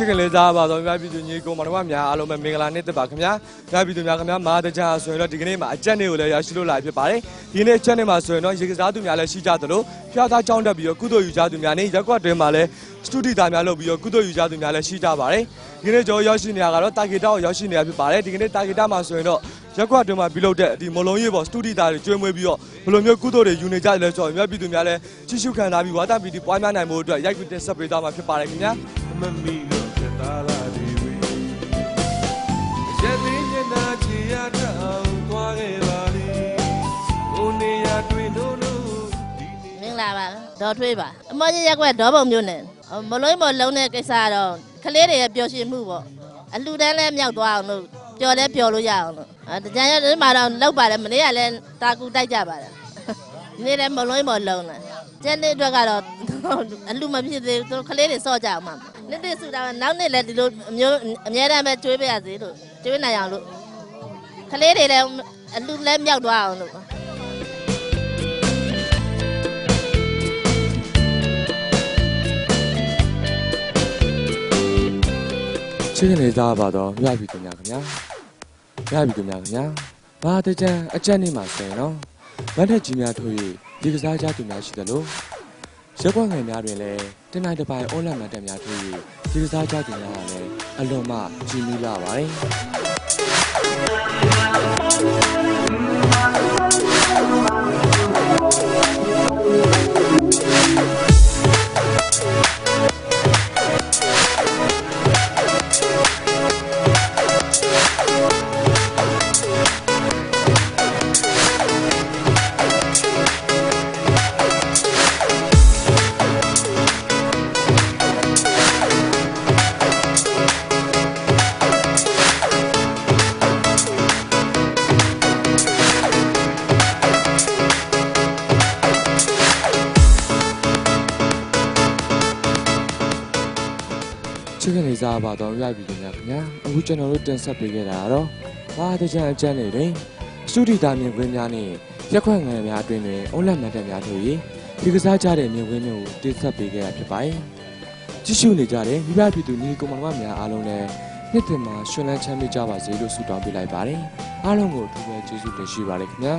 ချစ်ကလေးစားပါတော့မြတ်ပြည်သူညီကိုမောင်တော်များအားလုံးပဲမင်္ဂလာနေ့တက်ပါခင်ဗျာမြတ်ပြည်သူများခင်ဗျာမာတကြဆိုရင်တော့ဒီကနေ့မှာအကြက်နေကိုလည်းရရှိလို့လာဖြစ်ပါတယ်ဒီနေ့အကြက်နေမှာဆိုရင်တော့ရေကစားသူများလည်းရှိကြသလိုဖျားသားကြောင်းတက်ပြီးတော့ကုသိုလ်ယူကြသူများနဲ့ရက်ကွက်တွင်မှာလည်းစတူဒီသားများလုပ်ပြီးတော့ကုသိုလ်ယူကြသူများလည်းရှိကြပါတယ်ဒီကနေ့ကျွန်တော်ရောက်ရှိနေရကတော့တာဂီတာကိုရောက်ရှိနေရဖြစ်ပါတယ်ဒီကနေ့တာဂီတာမှာဆိုရင်တော့ရက်ကွက်တွင်မှာပြုလုပ်တဲ့ဒီမလုံးရေးပေါ်စတူဒီသားတွေကျွေးမွေးပြီးတော့ဘယ်လိုမျိုးကုသိုလ်တွေယူနေကြတယ်လဲဆိုတော့မြတ်ပြည်သူများလည်းကြည့်ရှုခံစားပြီးဝါတာပီတီပွားများနိုင်မှုအတွက်ရိုက်ကူတင်ဆက်ပေးသွားမှာဖြစ်ပါတယ်ခင်ဗျာမမီလို့ ပြတာလာဒီဝေရက်သိညနာချီရတောင်းသွားခဲ့ပါလေဘုံနေရတွေ့လို့လို့ဒီနေ့မင်္ဂလာပါဒေါ်ထွေးပါအမောကြီးရက်ကွက်ဒေါ်ပုံမျိုးနဲ့မလုံးမလုံးတဲ့ကိစ္စကတော့ကလေးတွေရဲ့ပျော်ရွှင်မှုပေါ့အလှတန်းလဲမြောက်သွားအောင်လို့ပျော်လဲပျော်လို့ရအောင်လို့အဲတကြံရဒီမှာတော့လောက်ပါတယ်မနေ့ကလည်းတာကူတိုက်ကြပါတယ်ဒီ နေ့လည်းမလုံးမလုံးနဲ့ကျန်တဲ့အတွက်ကတော့အလှမဖြစ်သေးဘူးသူတို့ကလေးတွေစော့ကြအောင်မှာနေ့တည်းစုတာနောက်နေ့လည်းဒီလိုအမျိုးအများတမ်းပဲကျွေးပြရစေလို့ကျွေးနိုင်အောင်လို့ကလေးတွေလည်းအလှလဲမြောက်သွားအောင်လို့ချစ်ခင်လေးစားပါတော့မြတ်ပြည်သူများခင်ဗျာမြတ်ပြည်သူများခင်ဗျာဘာတကြံအကြက်နေမှာဆိုရင်နော် မတ်ထက်ကြီးများထိုး၍ဒီကစားကြသူများရှိသလိုရက်ကွက်ငယ်များတွင်လည်းတနိုင်တစ်ပိုင်းအော်လတ်မတ်တက်များထိုး၍ဒီကစားကြသူများကလည်းအလွန်မှကြီးမိလာပါတယ် ချစ်ခင်လေးစားပါတော့ရပြီခင်ဗျာခင်ဗျာအခုကျွန်တော်တို့တင်ဆက်ပေးခဲ့တာကတော့ဘာတကြံအကြံနေတွင်စတူဒီတာမြင်ကွင်းများနဲ့ရက်ခွက်ငယ်များအတွင်တွင်အုံးလက်မတ်တက်များတို့၏ဒီကစားကြတဲ့မြင်ကွင်းမျိုးကိုတင်ဆက်ပေးခဲ့ရဖြစ်ပါတယ်ကြည့်ရှုနေကြတဲ့မိဘပြည်သူညီကောင်မတော်များအားလုံးလည်းနှစ်တင်မှာရှင်လန်းချမ်းမြေ့ကြပါစေလို့ဆုတောင်းပေးလိုက်ပါတယ်အားလုံးကိုအထူးပဲကျေးဇူးတင်ရှိပါတယ်ခင်ဗျာ